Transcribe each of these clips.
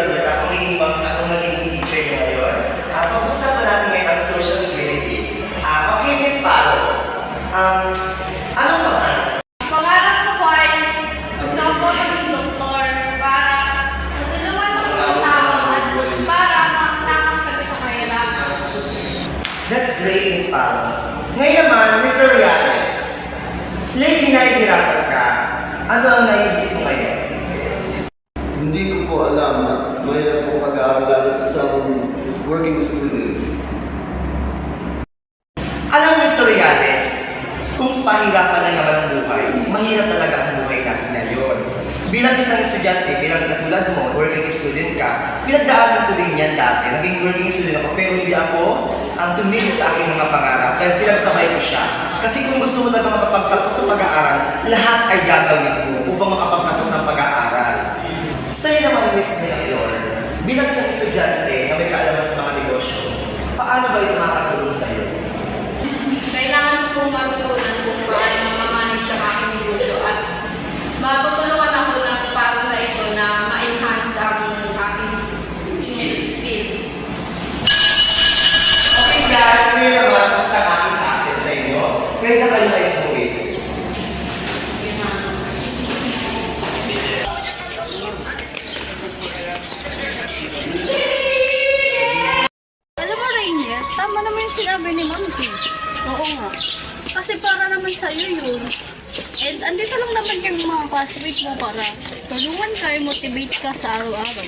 Brother, ako yung mag, ako magiging teacher niyo ngayon. Uh, Pag-usapan natin ngayon ang social dignity. Uh, ah, okay, Miss Paro, um, ano ba na? Pangarap ko po ay gusto ko maging doktor para matulungan ng mga tao at para makatakas kami sa kahirapan. That's great, Miss Paro. Ngayon naman, Mr. Riales, late na hirapan ka. Ano ang naisip working student. Alam mo, Mr. Riales, kung pahirapan na naman ang buhay, mahirap talaga ang buhay natin ngayon. Bilang isang estudyante, bilang katulad mo, working student ka, pinagdaanan ko din yan dati. Naging working student ako, pero hindi ako ang tumigil sa aking mga pangarap dahil pinagsabay ko siya. Kasi kung gusto mo talaga makapagtapos ng pag-aaral, lahat ay gagawin mo upang makapagtapos ng pag-aaral. Sa'yo naman, Miss Mayor, bilang isang estudyante na may kaalaman sa mga negosyo, paano ba ito makakatulong sa'yo? Kailangan ko matutunan kung paano ma-manage ang aking negosyo at matutulungan Kasi para naman sa'yo yun. And andito lang naman yung mga classmates mo para tulungan ka, motivate ka sa araw-araw.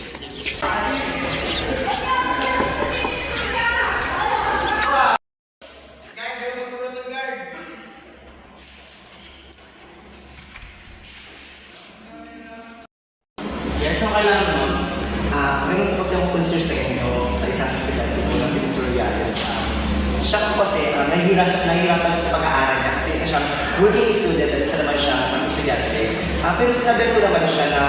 Yes, so kailangan mo. Ah, meron po kasi akong concern sa inyo sa isang estudyante po na si Mr. Riales. Ah, siya po kasi, uh, nahihirap siya, nahihirapan siya sa pag-aaral niya kasi isa siyang working student at isa naman siya ang estudyante. Ah, pero sinabi ko naman siya na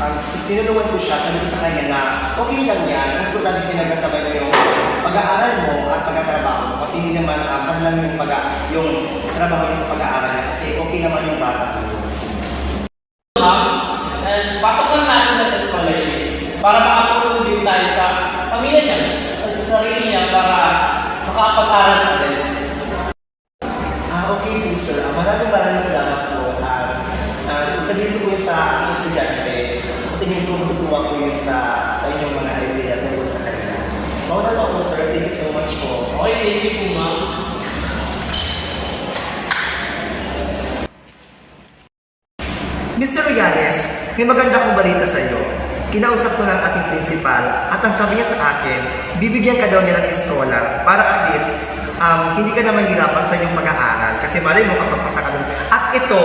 um, tinulungan ko siya, sabi ko sa kanya na okay lang yan, importante pinagkasabay mo yung pag-aaral mo at pagkatrabaho mo kasi hindi naman ano lang yung, pag yung trabaho niya sa pag-aaral niya kasi okay naman yung bata ko. Ma'am, pasok lang natin sa scholarship para makatulong din tayo sa pamilya niya, sa, sa sarili niya para makapag-aral siya din. Po, sir. Maraming maraming salamat po. Ah, ah, sasabihin ko po sa aking estudyante. Sa tingin ko, matutuwa ko yun sa, sa inyong mga idea tungkol sa kanila. Mauna po ako, sir. Thank you so much po. Okay, thank you po ma'am. Mr. Riales, may maganda akong balita sa iyo. Kinausap ko ng ating principal at ang sabi niya sa akin, bibigyan ka daw niya ng scholar para at least um, hindi ka na mahirapan sa inyong pag-aaral kasi malay mo kapag pasa ka doon. At ito,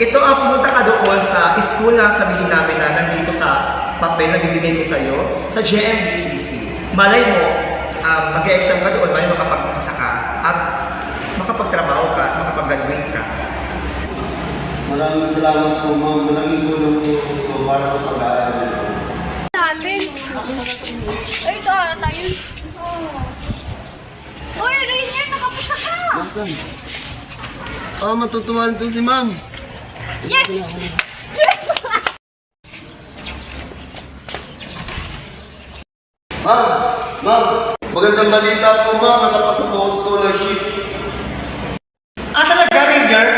ito ang pumunta ka doon sa school na sabihin namin na nandito sa papel na bibigay ko sa iyo, sa JMBCC. Malay mo, um, mag-exam ka doon, malay mo makapagpasa ka at makapagtrabaho ka at makapag-graduate ka. Maraming salamat po ma'am. Malaking tulong po ito para sa pag-aaral. Natin. Ay, ito tayo. Uy, Rainier, nakapusa ka! Nasaan? Ah, matutuwa to si ma'am. Yes! Ma'am! Ma'am! Magandang balita po ma'am. Nakapasa po sa scholarship. Ah, talaga, Rainier?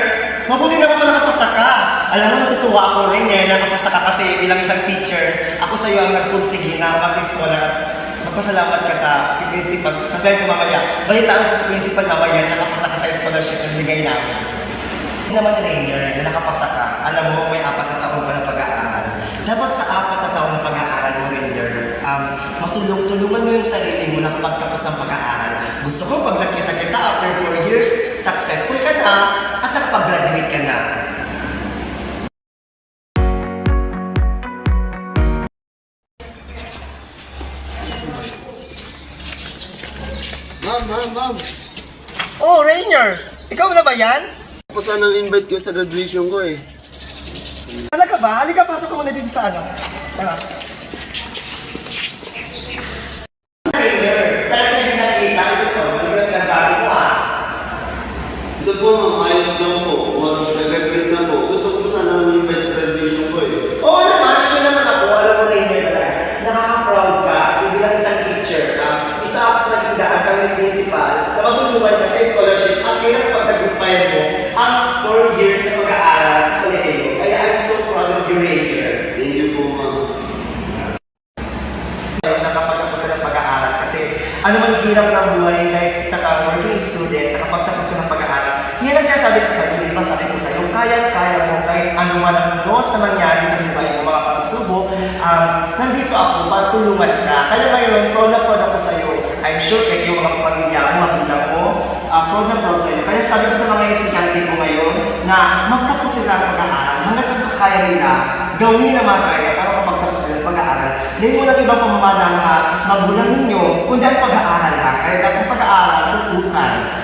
Mabuti naman kung nakapasa ka. Alam mo, natutuwa ako, Rainier, nakapasa ka kasi bilang isang teacher, ako sa iyo ang nagpursige na mag-scholar at magpasalamat ka sa principal. Sabihin ko mamaya, balitaan ko sa principal mamaya na nakapasa ka sa scholarship na binigay namin. Hindi naman, Rainier, na nakapasa ka. Alam mo, may apat na taon pa ng pag-aaral. Dapat sa apat na taon ng pag-aaral mo, Rainier, um, matulong-tulungan mo yung sarili mo na kapag ng pag-aaral. Gusto ko pag nakita kita after 4 years, successful ka na at nakapag-graduate ka na. Ma'am, ma'am. Oh, Rainier! Ikaw na ba yan? Ako sana ang invite ko sa graduation ko eh. Talaga ba? Halika, pasok ko muna dito sa ano. Tara. napatunayan mo ang 4 years sa pag-aaral sa kolehiyo. Kaya I'm so proud of you, Rager. Thank you po, ma'am. Nakapagtapos ka ng pag-aaral kasi ano man hirap ng buhay kahit isa ka working student, nakapagtapos ka ng pag-aaral, yan ang sinasabi ko sa'yo, di ba sabi ko sa'yo, kaya-kaya mo kahit ano man ang nos na mangyari sa buhay mo, mga um, nandito ako para tulungan ka. Kaya ngayon, proud na proud ako sa'yo. I'm sure kayo sa inyo. Kaya sabi ko sa mga estudyante ko ngayon na magtapos sila ng pag-aaral hanggang sa kaya nila, gawin nila mga kaya para kung magtapos sila ng pag-aaral. Dahil walang ibang pamamana na magulang ninyo, kundi ang pag-aaral lang. Kaya dapat pag-aaral, tutukan.